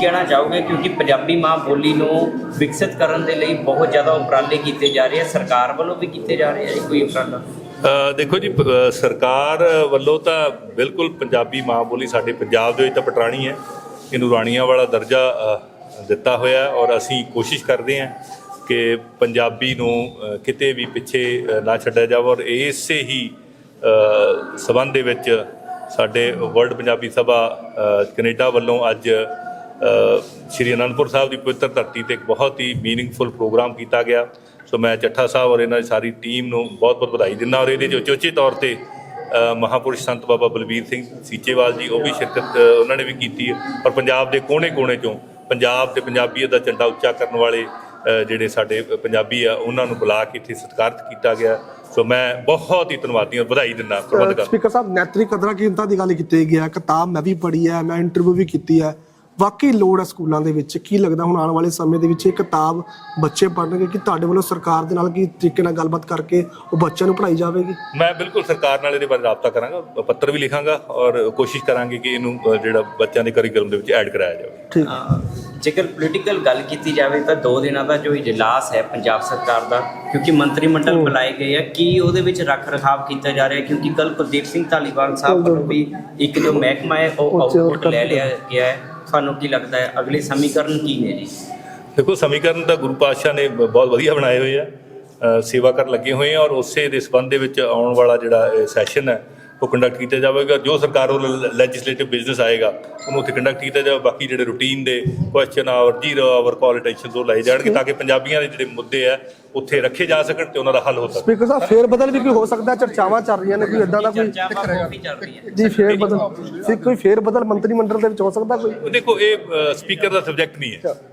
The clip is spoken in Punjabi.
ਕਹਿਣਾ ਚਾਹੋਗੇ? ਕਿਉਂਕਿ ਪੰਜਾਬੀ ਮਾਂ ਬੋਲੀ ਨੂੰ ਵਿਕਸਿਤ ਕਰਨ ਦੇ ਲਈ ਬਹੁਤ ਜ਼ਿਆਦਾ ਉਪਰਾਲੇ ਕੀਤੇ ਜਾ ਰਹੇ ਆ। ਸਰਕਾਰ ਵੱਲੋਂ ਵੀ ਕੀਤੇ ਜਾ ਰਹੇ ਆ ਕੋਈ ਉਪਰਾਲਾ? ਦੇਖੋ ਜੀ ਸਰਕਾਰ ਵੱਲੋਂ ਤਾਂ ਬਿਲਕੁਲ ਪੰਜਾਬੀ ਮਾਂ ਬੋਲੀ ਸਾਡੇ ਪੰਜਾਬ ਦੇ ਵਿੱਚ ਤਾਂ ਪਟਰਾਣੀ ਹੈ। ਇਹਨੂੰ ਰਾਣੀਆਂ ਵਾਲਾ ਦਰਜਾ ਦਿੱਤਾ ਹੋਇਆ ਔਰ ਅਸੀਂ ਕੋਸ਼ਿਸ਼ ਕਰਦੇ ਹਾਂ ਕਿ ਪੰਜਾਬੀ ਨੂੰ ਕਿਤੇ ਵੀ ਪਿੱਛੇ ਨਾ ਛੱਡਿਆ ਜਾਵੇ ਔਰ ਇਸੇ ਹੀ ਅ, ਸਬੰਧ ਦੇ ਵਿੱਚ ਸਾਡੇ ਵਰਲਡ ਪੰਜਾਬੀ ਸਭਾ ਅ, ਕੈਨੇਡਾ ਵੱਲੋਂ ਅੱਜ ਸ਼੍ਰੀ ਅਨੰਦਪੁਰ ਸਾਹਿਬ ਦੀ ਪਵਿੱਤਰ ਧਰਤੀ ਤੇ ਇੱਕ ਬਹੁਤ ਹੀ ਮੀਨਿੰਗਫੁਲ ਪ੍ਰੋਗਰਾਮ ਕੀਤਾ ਗਿਆ। ਸੋ ਮੈਂ ਚੱਠਾ ਸਾਹਿਬ ਔਰ ਇਹਨਾਂ ਦੀ ਸਾਰੀ ਟੀਮ ਨੂੰ ਬਹੁਤ-ਬਹੁਤ ਵਧਾਈ ਦਿੰਦਾ ਔਰ ਇਹਦੇ 'ਚ ਉਚੇਚੇ ਤੌਰ ਤੇ ਅ, ਮਹਾਪੁਰਸ਼ ਸੰਤ ਬਾਬਾ ਬਲਬੀਰ ਸਿੰਘ ਸੀਚੇਵਾਲ ਜੀ ਉਹ ਵੀ ਸ਼ਿਰਕਤ ਉਹਨਾਂ ਨੇ ਵੀ ਕੀਤੀ ਔਰ ਪੰਜਾਬ ਦੇ ਕੋਨੇ-ਕੋਨੇ ਚੋਂ ਪੰਜਾਬ ਤੇ ਪੰਜਾਬੀਅਤ ਦਾ ਝੰਡਾ ਉੱਚਾ ਕਰਨ ਵਾਲੇ ਜਿਹੜੇ ਸਾਡੇ ਪੰਜਾਬੀ ਆ ਉਹਨਾਂ ਨੂੰ ਬੁਲਾ ਕੇ ਇੱਥੇ ਸਤਿਕਾਰਤ ਕੀਤਾ ਗਿਆ। ਸੋ ਮੈਂ ਬਹੁਤ ਹੀ ਧੰਨਵਾਦੀ ਔਰ ਵਧਾਈ ਦਿੰਦਾ ਪ੍ਰਬੰਧਕਾਂ ਸਪੀਕਰ ਸਾਹਿਬ ਨੈਤਰੀ ਕਦਰਾਂ ਕੀਮਤਾਂ ਦੀ ਗੱਲ ਕੀਤੀ ਗਈ ਹੈ। ਕਿਤਾਬ ਮੈਂ ਵੀ ਪੜ੍ਹੀ ਹੈ ਮੈਂ ਇੰਟਰਵਿਊ ਵੀ ਕੀਤੀ ਹੈ। ਵਾਕਈ ਲੋੜ ਹੈ ਸਕੂਲਾਂ ਦੇ ਵਿੱਚ? ਕੀ ਲੱਗਦਾ ਹੁਣ ਆਉਣ ਵਾਲੇ ਸਮੇਂ ਦੇ ਵਿੱਚ ਇਹ ਕਿਤਾਬ ਬੱਚੇ ਪੜ੍ਹਨਗੇ ਕਿ ਤੁਹਾਡੇ ਵੱਲੋਂ ਸਰਕਾਰ ਦੇ ਨਾਲ ਕੀ ਤਰੀਕੇ ਨਾਲ ਗੱਲਬਾਤ ਕਰਕੇ ਉਹ ਬੱਚਿਆਂ ਨੂੰ ਪੜ੍ਹਾਈ ਜਾਵੇਗੀ? ਮੈਂ ਬਿਲਕੁਲ ਸਰਕਾਰ ਨਾਲ ਇਹਦੇ ਬਾਰੇ ਰਾਬਤਾ ਕਰਾਂਗਾ ਪੱਤਰ ਵੀ ਲਿਖਾਂਗਾ ਔਰ ਕੋਸ਼ਿਸ਼ ਕਰਾਂਗੇ ਕਿ ਇਹਨੂੰ ਜਿਹੜਾ ਬੱਚਿਆਂ ਦੇ ਕਰਿਕੂਲਮ ਦੇ ਵਿੱਚ ਐਡ ਕਰਾਇਆ ਜਾਵੇ। ਠੀਕ। ਜੇਕਰ ਪੋਲੀਟੀਕਲ ਗੱਲ ਕੀਤੀ ਜਾਵੇ ਤਾਂ ਦੋ ਦਿਨਾਂ ਦਾ ਜੋ ਇਜਲਾਸ ਹੈ ਪੰਜਾਬ ਸਰਕਾਰ ਦਾ ਕਿਉਂਕਿ ਮੰਤਰੀ ਮੰਡਲ ਬੁਲਾਏ ਗਏ ਆ ਕੀ ਉਹਦੇ ਵਿੱਚ ਰੱਖ ਰਖਾਵ ਕੀਤਾ ਜਾ ਰਿਹਾ? ਹੈ ਕਿਉਂਕਿ ਕੱਲ ਕੁਲਦੀਪ ਸਿੰਘ ਧਾਲੀਵਾਲ ਸਾਹਿਬ ਵੱਲੋਂ ਵੀ ਇੱਕ ਜੋ ਮਹਿਕਮਾ ਹੈ ਉਹ ਆਊਟਪੁੱਟ ਲੈ ਲਿਆ ਗਿਆ ਹੈ। ਸਾਨੂੰ ਕੀ ਲੱਗਦਾ ਹੈ, ਅਗਲੇ ਸਮੀਕਰਨ ਕੀ ਨੇ ਜੀ? ਦੇਖੋ, ਸਮੀਕਰਨ ਤਾਂ ਗੁਰੂ ਪਾਤਸ਼ਾਹ ਨੇ ਬਹੁਤ ਵਧੀਆ ਬਣਾਏ ਹੋਏ ਆ। ਸੇਵਾ ਕਰਨ ਲੱਗੇ ਹੋਏ ਆ ਔਰ ਉਸੇ ਦੇ ਸੰਬੰਧ ਦੇ ਵਿੱਚ ਆਉਣ ਵਾਲਾ ਜਿਹੜਾ ਸੈਸ਼ਨ ਹੈ ਉਹ ਕੰਡਕਟ ਕੀਤਾ ਜਾਵੇਗਾ ਜੋ ਸਰਕਾਰ ਵੱਲੋਂ ਲੈਜਿਸਲੇਟਿਵ ਬਿਜ਼ਨਸ ਆਏਗਾ ਉਹਨੂੰ ਉੱਥੇ ਕੰਡਕਟ ਕੀਤਾ ਜਾਵੇ ਬਾਕੀ ਜਿਹੜੇ ਰੂਟੀਨ ਦੇ question hour zero hour call attention ਉਹ ਲਾਏ ਜਾਣਗੇ ਤਾਂ ਕਿ ਪੰਜਾਬੀਆਂ ਦੇ ਜਿਹੜੇ ਮੁੱਦੇ ਆ ਉੱਥੇ ਰੱਖੇ ਜਾ ਸਕਣ ਤੇ ਉਹਨਾਂ ਦਾ ਹੱਲ ਹੋ ਸਕੇ। ਸਪੀਕਰ ਸਾਹਿਬ ਫੇਰ ਬਦਲ ਵੀ ਕੋਈ ਹੋ ਸਕਦਾ ਚਰਚਾਵਾਂ ਚੱਲ ਰਹੀਆਂ ਨੇ ਕੋਈ ਇਦਾਂ ਦਾ ਕੋਈ ਜੀ ਫੇਰ ਬਦਲ ਕੋਈ ਫੇਰ ਬਦਲ ਮੰਤਰੀ ਮੰਡਲ ਦੇ ਵਿੱਚ ਹੋ ਸਕਦਾ ਕੋਈ? ਦੇਖੋ ਇਹ ਸਪੀਕਰ ਦਾ ਸਬਜੈਕਟ ਨਹੀਂ ਹੈ।